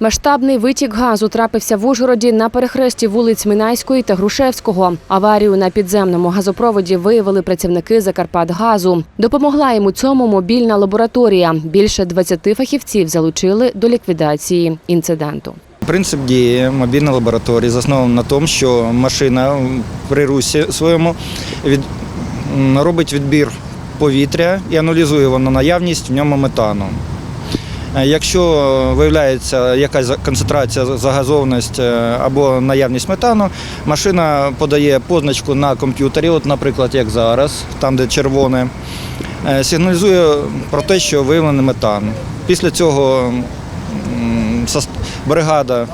Масштабний витік газу трапився в Ужгороді на перехресті вулиць Минайської та Грушевського. Аварію на підземному газопроводі виявили працівники Закарпатгазу. Допомогла йому цьому мобільна лабораторія. Більше 20 фахівців залучили до ліквідації інциденту. Принцип дії мобільної лабораторії заснований на тому, що машина при русі своєму від, робить відбір повітря і аналізує на наявність в ньому метану. Е, Якщо виявляється якась концентрація загазованість е, або наявність метану, машина подає позначку на комп'ютері, от, наприклад, як зараз, там де червоне, е, сигналізує про те, що виявлений метан. Після цього бригада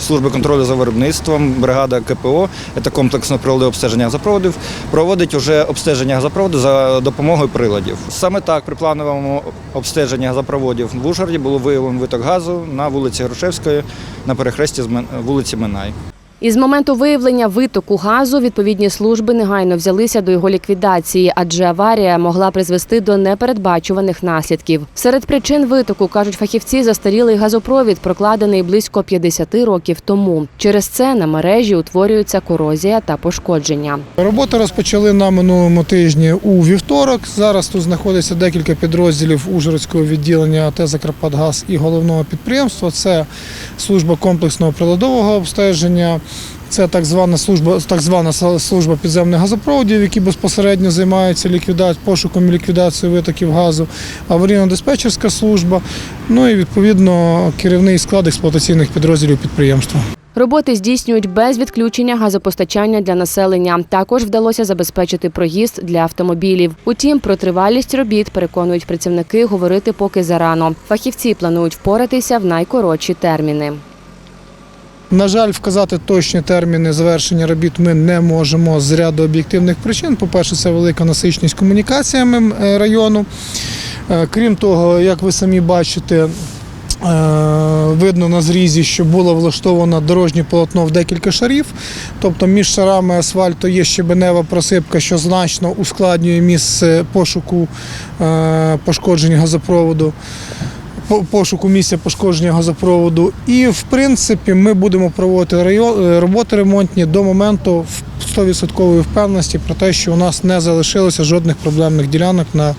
служби контролю за виробництвом, бригада КПО, це комплексно прилади обстеження газопроводів, проводить уже обстеження газопроводу за допомогою приладів. Саме так при плановому обстеженні газопроводів в Ужгороді було виявлено виток газу на вулиці Грушевської на перехресті з вулиці Минай. Із моменту виявлення витоку газу відповідні служби негайно взялися до його ліквідації, адже аварія могла призвести до непередбачуваних наслідків. Серед причин витоку кажуть фахівці, застарілий газопровід, прокладений близько 50 років тому. Через це на мережі утворюється корозія та пошкодження. Роботи розпочали на минулому тижні у вівторок. Зараз тут знаходиться декілька підрозділів Ужгородського відділення АТ Закарпатгаз і головного підприємства. Це служба комплексного приладового обстеження. Це так звана служба, так звана служба підземних газопроводів, які безпосередньо займаються ліквідацією, пошуком і ліквідацією витоків газу, аварійно-диспетчерська служба, ну і відповідно керівний склад експлуатаційних підрозділів підприємства. Роботи здійснюють без відключення газопостачання для населення. Також вдалося забезпечити проїзд для автомобілів. Утім, про тривалість робіт переконують працівники говорити поки зарано. Фахівці планують впоратися в найкоротші терміни. На жаль, вказати точні терміни завершення робіт ми не можемо з ряду об'єктивних причин. По-перше, це велика насиченість комунікаціями е, району. Е, Крім того, як ви самі бачите, е, видно на зрізі, що було влаштовано дорожнє полотно в декілька шарів. Тобто між шарами асфальту є щебенева просипка, що значно ускладнює місце пошуку пошкоджень газопроводу пошуку місця пошкодження газопроводу. І в принципі ми будемо проводити е, роботи ремонтні до моменту в 100% впевненості про те, що у нас не залишилося жодних проблемних ділянок на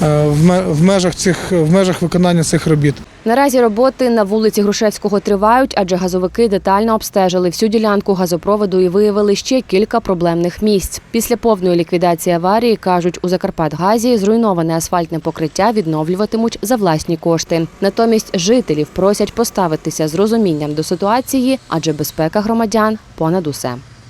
в межах цих в межах виконання цих робіт. Наразі роботи на вулиці Грушевського тривають, адже газовики детально обстежили всю ділянку газопроводу і виявили ще кілька проблемних місць. Після повної ліквідації аварії кажуть, у Закарпатгазі зруйноване асфальтне покриття відновлюватимуть за власні кошти. Натомість жителів просять поставитися з розумінням до ситуації, адже безпека громадян понад усе.